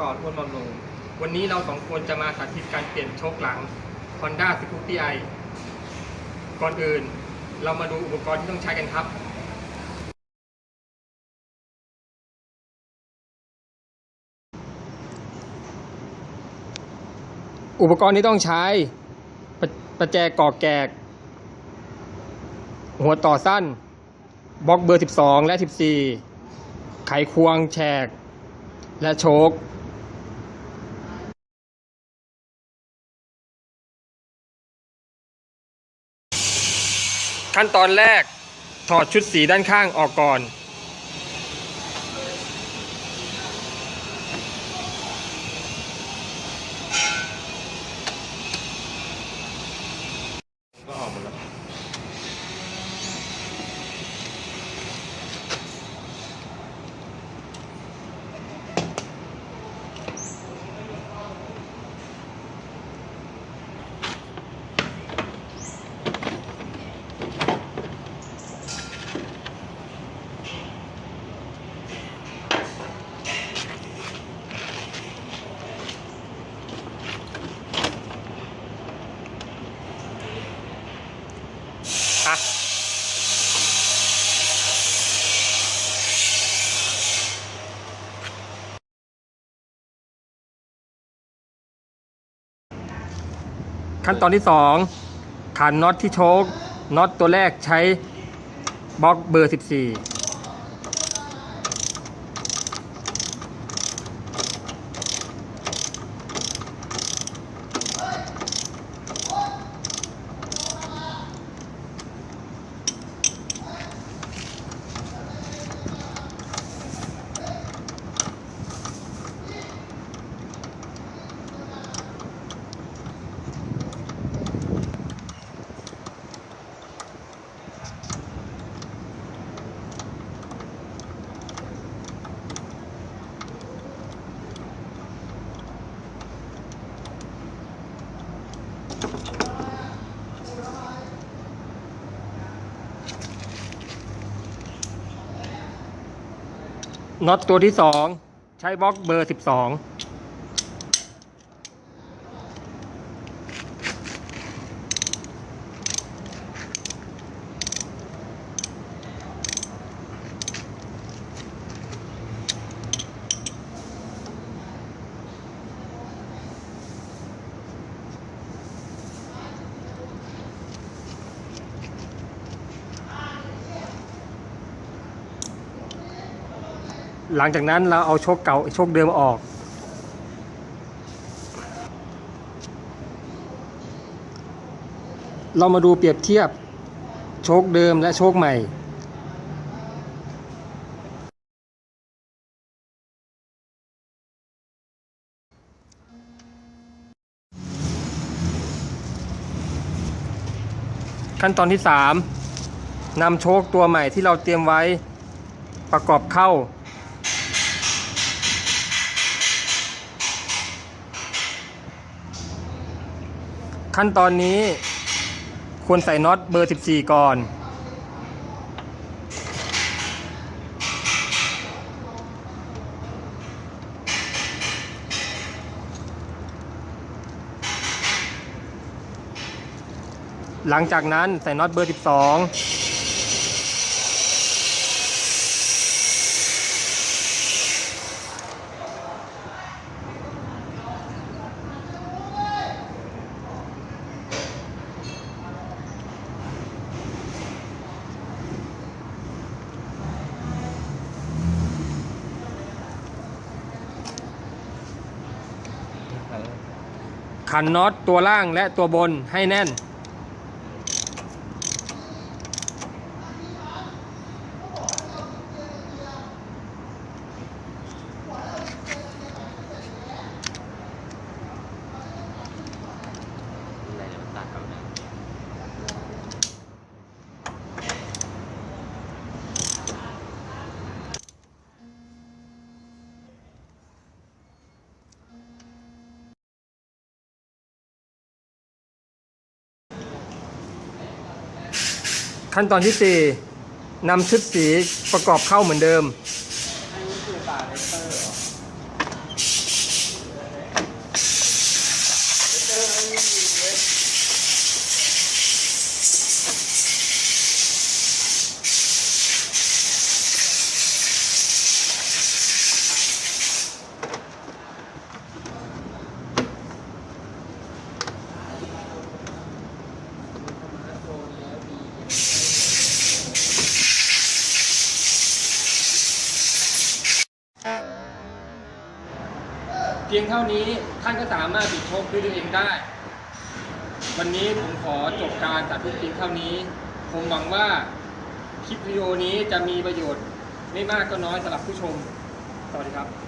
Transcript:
นายนพกรอ้วนบำรุงวันนี้เราสองคนจะมาสาธิตการเปลี่ยนโชคหลัง Honda s c o o p y i ก่อนอื่น เรามาดูอุปกรณ์ที่ต้องใช้กันครับ อุปกรณ์ที่ต้องใช้ประประแจกอกแกก หัวต่อสั้นบล็อกเบอร์ 12 และ 14 ไขควงแฉก และโชค ขั้นตอนแรกถอดชุดสีด้านข้างออกก่อน อะขั้นตอนที่ 2ขันน็อตที่โชคน็อตตัวแรกใช้บล็อกเบอร์ 14 น็อตตัวที่สองใช้บล็อกเบอร์สิบสอง หลังจากนั้นเราเอาโชคเก่าโชคเดิมออก เรามาดูเปรียบเทียบโชคเดิมและโชคใหม่ขั้นตอนที่ 3นำโชคตัวใหม่ที่เราเตรียมไว้ประกอบเข้า ขั้นตอนนี้ควรใส่น็อตเบอร์ 14 ก่อน หลังจากนั้นใส่น็อตเบอร์ 12 ขันน็อตตัวล่างและตัวบนให้แน่น อะไรเดี๋ยวมันตัดเอานะ ขั้นตอนที่ 4นำชุดสีประกอบเข้าเหมือนเดิม เพียงเท่านี้ท่านก็สามารถติดโชคด้วยตัวเองได้ วันนี้ผมขอจบการสาธิตเพียงเท่านี้ ผมหวังว่าคลิปวิดีโอนี้จะมีประโยชน์ไม่มากก็น้อยสำหรับผู้ชม สวัสดีครับ